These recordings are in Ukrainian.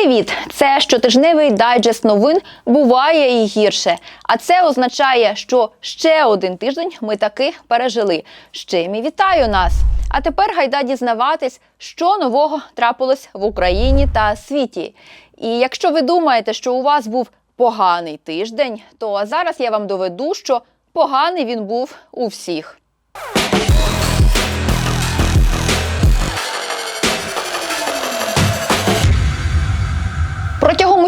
Привіт! Це щотижневий дайджест новин буває і гірше. А це означає, що ще один тиждень ми таки пережили. З чим і вітаю нас! А тепер гайда дізнаватись, що нового трапилось в Україні та світі. І якщо ви думаєте, що у вас був поганий тиждень, то зараз я вам доведу, що поганий він був у всіх.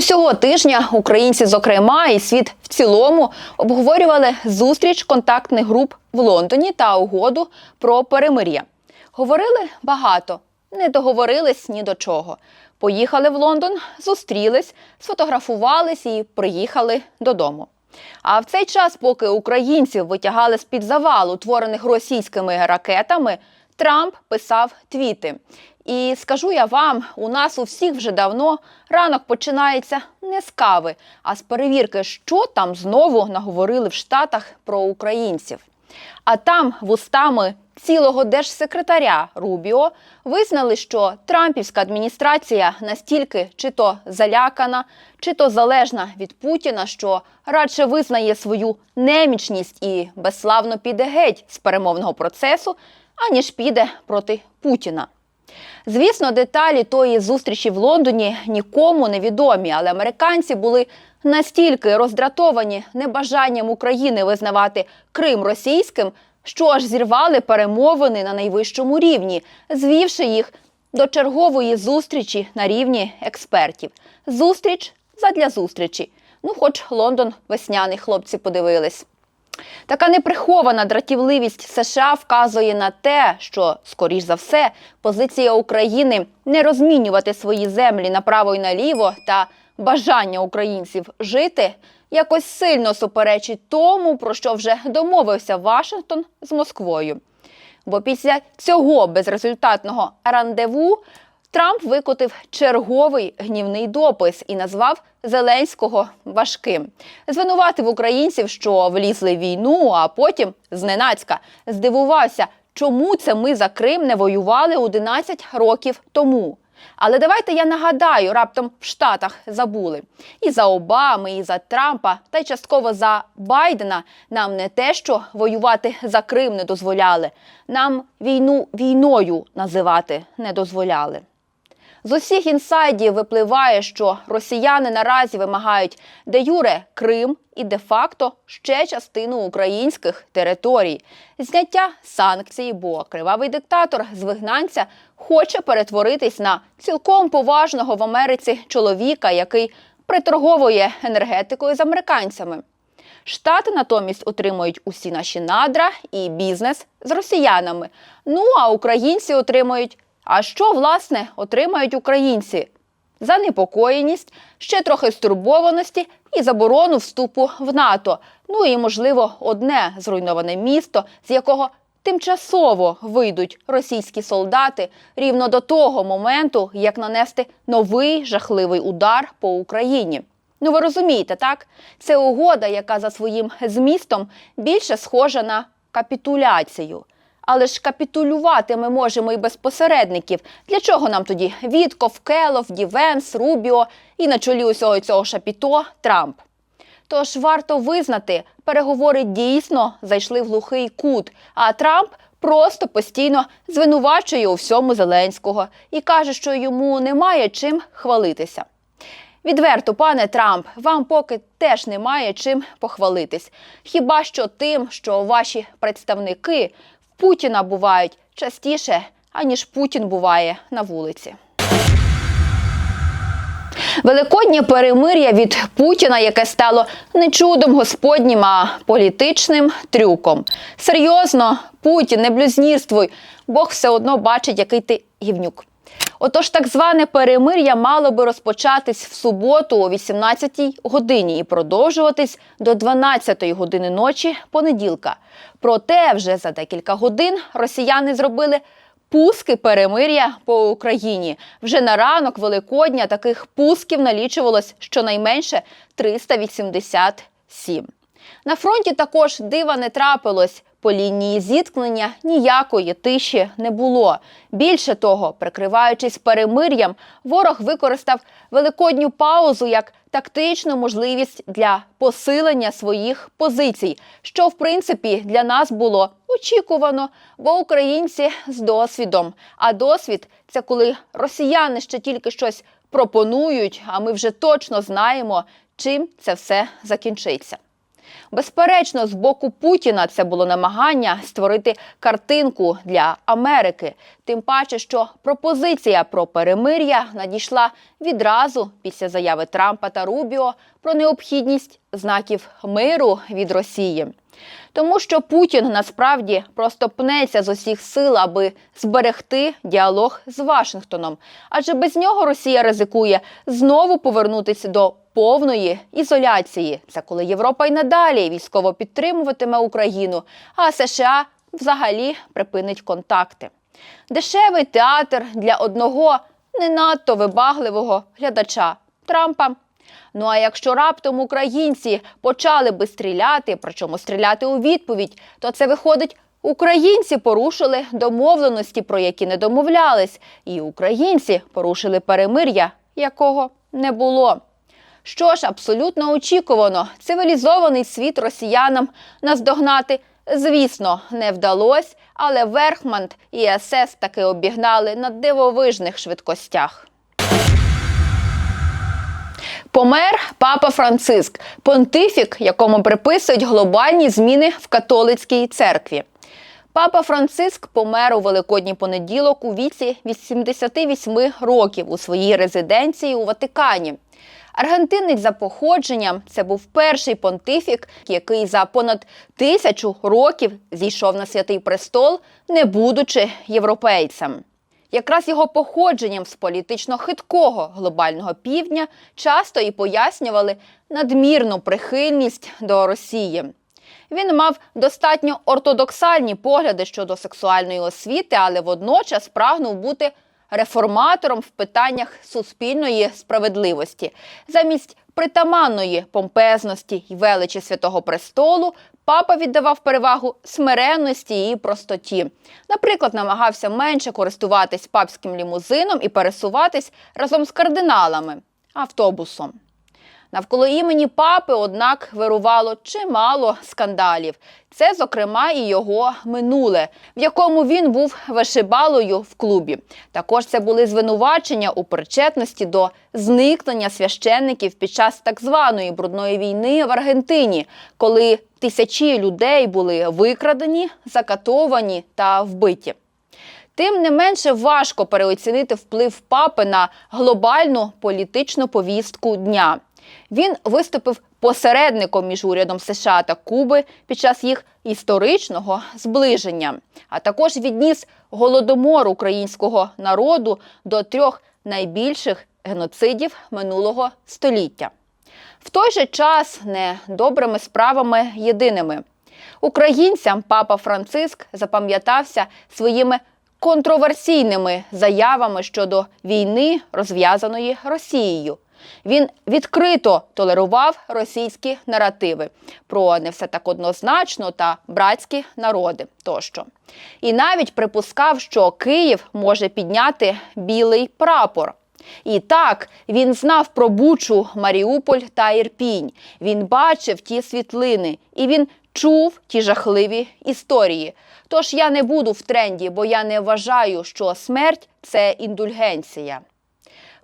Усього тижня українці, зокрема, і світ в цілому обговорювали зустріч контактних груп в Лондоні та угоду про перемир'я. Говорили багато, не договорились ні до чого. Поїхали в Лондон, зустрілись, сфотографувались і приїхали додому. А в цей час, поки українців витягали з під завалу, творених російськими ракетами, Трамп писав твіти. І скажу я вам, у нас у всіх вже давно ранок починається не з кави, а з перевірки, що там знову наговорили в Штатах про українців. А там вустами цілого держсекретаря Рубіо визнали, що Трампівська адміністрація настільки чи то залякана, чи то залежна від Путіна, що радше визнає свою немічність і безславно піде геть з перемовного процесу, аніж піде проти Путіна. Звісно, деталі тої зустрічі в Лондоні нікому не відомі, але американці були настільки роздратовані небажанням України визнавати Крим російським, що аж зірвали перемовини на найвищому рівні, звівши їх до чергової зустрічі на рівні експертів. Зустріч задля зустрічі. Ну, хоч Лондон весняний хлопці подивились. Така неприхована дратівливість США вказує на те, що, скоріш за все, позиція України не розмінювати свої землі направо і наліво та бажання українців жити якось сильно суперечить тому, про що вже домовився Вашингтон з Москвою. Бо після цього безрезультатного рандеву Трамп викотив черговий гнівний допис і назвав Зеленського важким. Звинуватив українців, що влізли в війну, а потім зненацька здивувався, чому це ми за Крим не воювали 11 років тому. Але давайте я нагадаю, раптом в Штатах забули. І за Обами, і за Трампа, та й частково за Байдена нам не те, що воювати за Крим не дозволяли, нам війну війною називати не дозволяли. З усіх інсайдів випливає, що росіяни наразі вимагають де юре Крим і де-факто ще частину українських територій, зняття санкцій, бо кривавий диктатор з вигнанця хоче перетворитись на цілком поважного в Америці чоловіка, який приторговує енергетикою з американцями. Штати натомість отримують усі наші надра і бізнес з росіянами. Ну а українці отримують а що, власне, отримають українці? Занепокоєність, ще трохи стурбованості і заборону вступу в НАТО. Ну і, можливо, одне зруйноване місто, з якого тимчасово вийдуть російські солдати рівно до того моменту, як нанести новий жахливий удар по Україні. Ну ви розумієте, так? Це угода, яка за своїм змістом більше схожа на капітуляцію. Але ж капітулювати ми можемо і без посередників. Для чого нам тоді Вітков, Келов, Дівенс, Рубіо і на чолі усього цього шапіто Трамп? Тож варто визнати, переговори дійсно зайшли в глухий кут, а Трамп просто постійно звинувачує у всьому Зеленського і каже, що йому немає чим хвалитися. Відверто, пане Трамп, вам поки теж немає чим похвалитись. Хіба що тим, що ваші представники Путіна бувають частіше, аніж Путін буває на вулиці. Великоднє перемир'я від Путіна, яке стало не чудом господнім, а політичним трюком. Серйозно, Путін, не блюзнірствуй, Бог все одно бачить, який ти гівнюк. Отож, так зване перемир'я мало би розпочатись в суботу о 18-й годині і продовжуватись до 12-ї години ночі понеділка. Проте вже за декілька годин росіяни зробили пуски перемир'я по Україні. Вже на ранок Великодня таких пусків налічувалось щонайменше 387. На фронті також дива не трапилось. По лінії зіткнення ніякої тиші не було. Більше того, прикриваючись перемир'ям, ворог використав великодню паузу як тактичну можливість для посилення своїх позицій, що в принципі для нас було очікувано, бо українці з досвідом. А досвід це коли росіяни ще тільки щось пропонують, а ми вже точно знаємо, чим це все закінчиться. Безперечно, з боку Путіна це було намагання створити картинку для Америки. Тим паче, що пропозиція про перемир'я надійшла відразу після заяви Трампа та Рубіо про необхідність знаків миру від Росії. Тому що Путін насправді просто пнеться з усіх сил, аби зберегти діалог з Вашингтоном. Адже без нього Росія ризикує знову повернутися до повної ізоляції. Це коли Європа й надалі військово підтримуватиме Україну, а США взагалі припинить контакти. Дешевий театр для одного не надто вибагливого глядача Трампа. Ну а якщо раптом українці почали би стріляти, причому стріляти у відповідь, то це виходить. Українці порушили домовленості, про які не домовлялись, і українці порушили перемир'я, якого не було. Що ж, абсолютно очікувано, цивілізований світ росіянам наздогнати, звісно, не вдалося, але Верхмант і СС таки обігнали на дивовижних швидкостях. Помер папа Франциск, понтифік, якому приписують глобальні зміни в католицькій церкві. Папа Франциск помер у великодній понеділок у віці 88 років у своїй резиденції у Ватикані. Аргентинець за походженням це був перший понтифік, який за понад тисячу років зійшов на святий престол, не будучи європейцем. Якраз його походженням з політично хиткого глобального півдня часто і пояснювали надмірну прихильність до Росії. Він мав достатньо ортодоксальні погляди щодо сексуальної освіти, але водночас прагнув бути реформатором в питаннях суспільної справедливості. Замість притаманної помпезності й величі святого престолу папа віддавав перевагу смиренності і простоті. Наприклад, намагався менше користуватись папським лімузином і пересуватись разом з кардиналами автобусом. Навколо імені папи, однак, вирувало чимало скандалів. Це, зокрема, і його минуле, в якому він був вишибалою в клубі. Також це були звинувачення у причетності до зникнення священників під час так званої брудної війни в Аргентині, коли тисячі людей були викрадені, закатовані та вбиті. Тим не менше важко переоцінити вплив папи на глобальну політичну повістку дня. Він виступив посередником між урядом США та Куби під час їх історичного зближення, а також відніс голодомор українського народу до трьох найбільших геноцидів минулого століття. В той же час не добрими справами єдиними. Українцям папа Франциск запам'ятався своїми контроверсійними заявами щодо війни, розв'язаної Росією. Він відкрито толерував російські наративи про не все так однозначно та братські народи тощо. І навіть припускав, що Київ може підняти білий прапор. І так він знав про Бучу, Маріуполь та Ірпінь. Він бачив ті світлини, і він чув ті жахливі історії. Тож я не буду в тренді, бо я не вважаю, що смерть це індульгенція.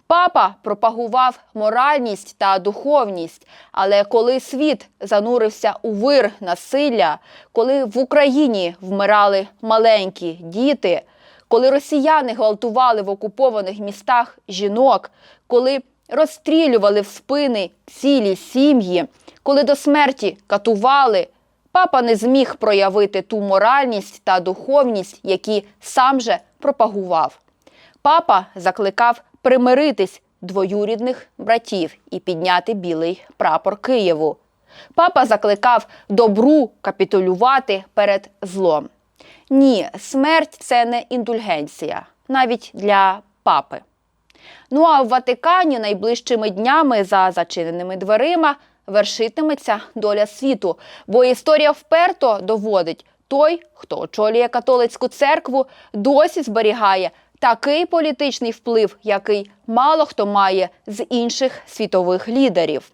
Папа пропагував моральність та духовність, але коли світ занурився у вир насилля, коли в Україні вмирали маленькі діти, коли росіяни гвалтували в окупованих містах жінок, коли розстрілювали в спини цілі сім'ї, коли до смерті катували, папа не зміг проявити ту моральність та духовність, які сам же пропагував. Папа закликав примиритись двоюрідних братів і підняти білий прапор Києву. Папа закликав добру капітулювати перед злом. Ні, смерть це не індульгенція, навіть для папи. Ну а в Ватикані найближчими днями за зачиненими дверима вершитиметься доля світу, бо історія вперто доводить, той, хто очолює католицьку церкву, досі зберігає такий політичний вплив, який мало хто має з інших світових лідерів.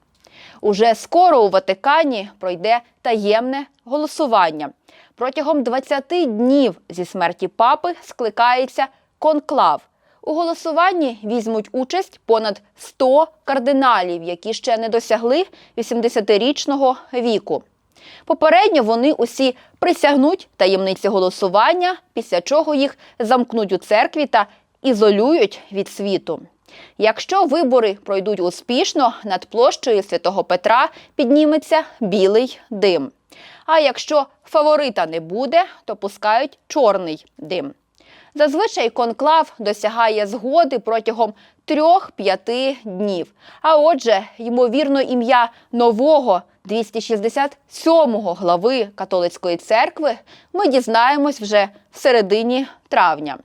Уже скоро у Ватикані пройде таємне голосування. Протягом 20 днів зі смерті папи скликається конклав. У голосуванні візьмуть участь понад 100 кардиналів, які ще не досягли 80-річного віку. Попередньо вони усі присягнуть таємниці голосування, після чого їх замкнуть у церкві та ізолюють від світу. Якщо вибори пройдуть успішно, над площею святого Петра підніметься білий дим. А якщо фаворита не буде, то пускають чорний дим. Зазвичай конклав досягає згоди протягом 3-5 днів. А отже, ймовірно, ім'я нового 267-го глави католицької церкви ми дізнаємось вже в середині травня.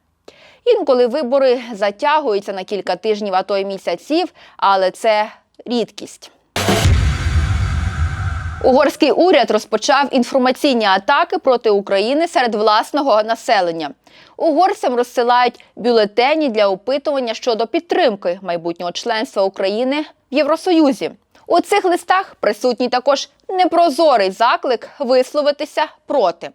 Інколи вибори затягуються на кілька тижнів, а то й місяців, але це рідкість. Угорський уряд розпочав інформаційні атаки проти України серед власного населення. Угорцям розсилають бюлетені для опитування щодо підтримки майбутнього членства України в Євросоюзі. У цих листах присутній також непрозорий заклик висловитися проти.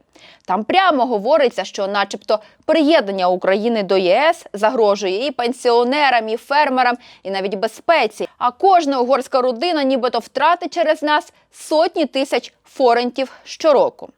Там прямо говориться, що, начебто, приєднання України до ЄС загрожує і пенсіонерам, і фермерам, і навіть безпеці. А кожна угорська родина, нібито втратить через нас сотні тисяч форентів щороку.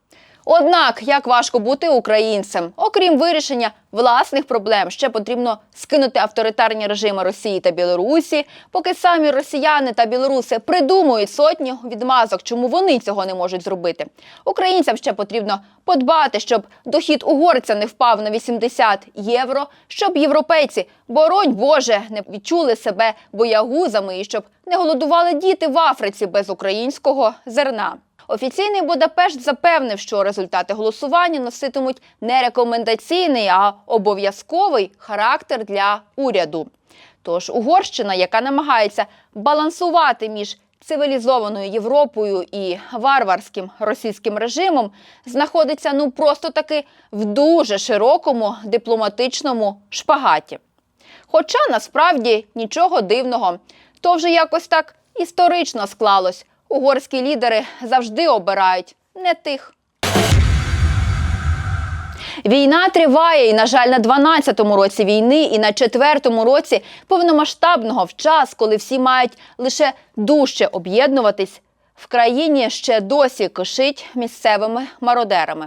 Однак, як важко бути українцем, окрім вирішення власних проблем, ще потрібно скинути авторитарні режими Росії та Білорусі, поки самі росіяни та білоруси придумують сотні відмазок, чому вони цього не можуть зробити. Українцям ще потрібно подбати, щоб дохід угорця не впав на 80 євро, щоб європейці, боронь Боже, не відчули себе боягузами і щоб не голодували діти в Африці без українського зерна. Офіційний Будапешт запевнив, що результати голосування носитимуть не рекомендаційний, а обов'язковий характер для уряду. Тож Угорщина, яка намагається балансувати між цивілізованою Європою і варварським російським режимом, знаходиться ну просто таки в дуже широкому дипломатичному шпагаті. Хоча насправді нічого дивного, то вже якось так історично склалось. Угорські лідери завжди обирають не тих. Війна триває, і, на жаль, на 12-му році війни і на 4-му році повномасштабного в час, коли всі мають лише дужче об'єднуватись, в країні ще досі кишить місцевими мародерами.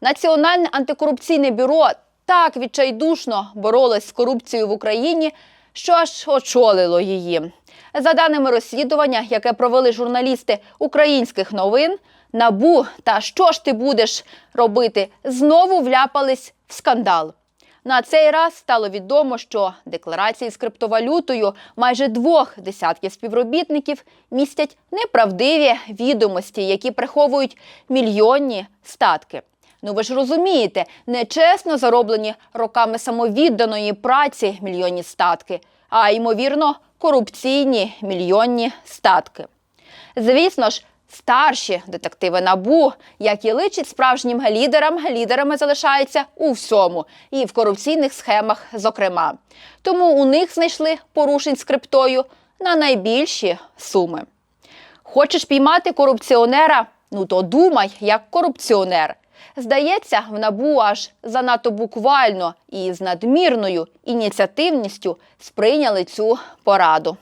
Національне антикорупційне бюро так відчайдушно боролось з корупцією в Україні, що аж очолило її. За даними розслідування, яке провели журналісти українських новин, набу та що ж ти будеш робити, знову вляпались в скандал. На цей раз стало відомо, що декларації з криптовалютою майже двох десятків співробітників містять неправдиві відомості, які приховують мільйонні статки. Ну ви ж розумієте, нечесно зароблені роками самовідданої праці мільйонні статки, а ймовірно, корупційні мільйонні статки. Звісно ж, старші детективи набу, як і личить справжнім лідерам, лідерами залишаються у всьому, і в корупційних схемах, зокрема. Тому у них знайшли порушень з криптою на найбільші суми. Хочеш піймати корупціонера? Ну то думай, як корупціонер. Здається, в набу аж занадто буквально і з надмірною ініціативністю сприйняли цю пораду.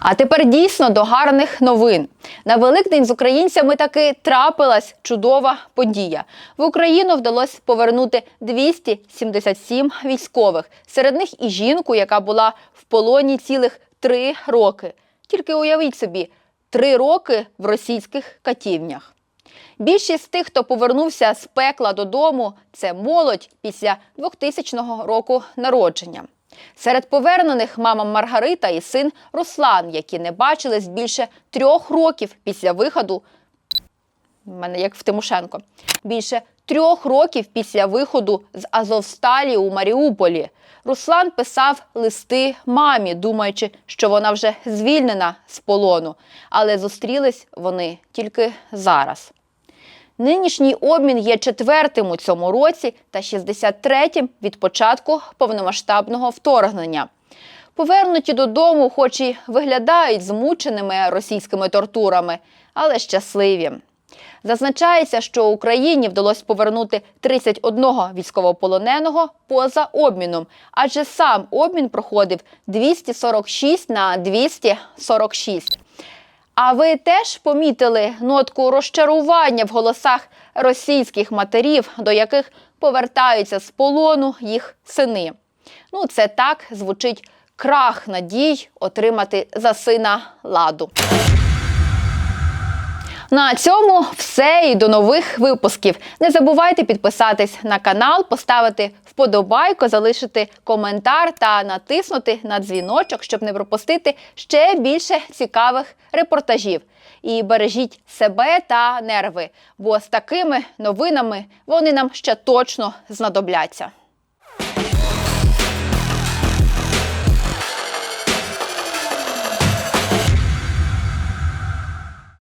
А тепер дійсно до гарних новин. На Великдень з українцями таки трапилась чудова подія. В Україну вдалося повернути 277 військових. Серед них і жінку, яка була в полоні цілих три роки. Тільки уявіть собі, три роки в російських катівнях. Більшість з тих, хто повернувся з пекла додому, це молодь після 2000 року народження. Серед повернених мама Маргарита і син Руслан, які не бачились більше трьох років після виходу. Мене як в Тимошенко. Більше трьох років після виходу з Азовсталі у Маріуполі. Руслан писав листи мамі, думаючи, що вона вже звільнена з полону, але зустрілись вони тільки зараз. Нинішній обмін є четвертим у цьому році та 63-м від початку повномасштабного вторгнення. Повернуті додому, хоч і виглядають змученими російськими тортурами, але щасливі. Зазначається, що Україні вдалося повернути 31 військовополоненого поза обміном, адже сам обмін проходив 246 на 246. А ви теж помітили нотку розчарування в голосах російських матерів, до яких повертаються з полону їх сини? Ну, це так звучить крах надій отримати за сина ладу. На цьому все і до нових випусків. Не забувайте підписатись на канал, поставити вподобайку, залишити коментар та натиснути на дзвіночок, щоб не пропустити ще більше цікавих репортажів. І бережіть себе та нерви, бо з такими новинами вони нам ще точно знадобляться.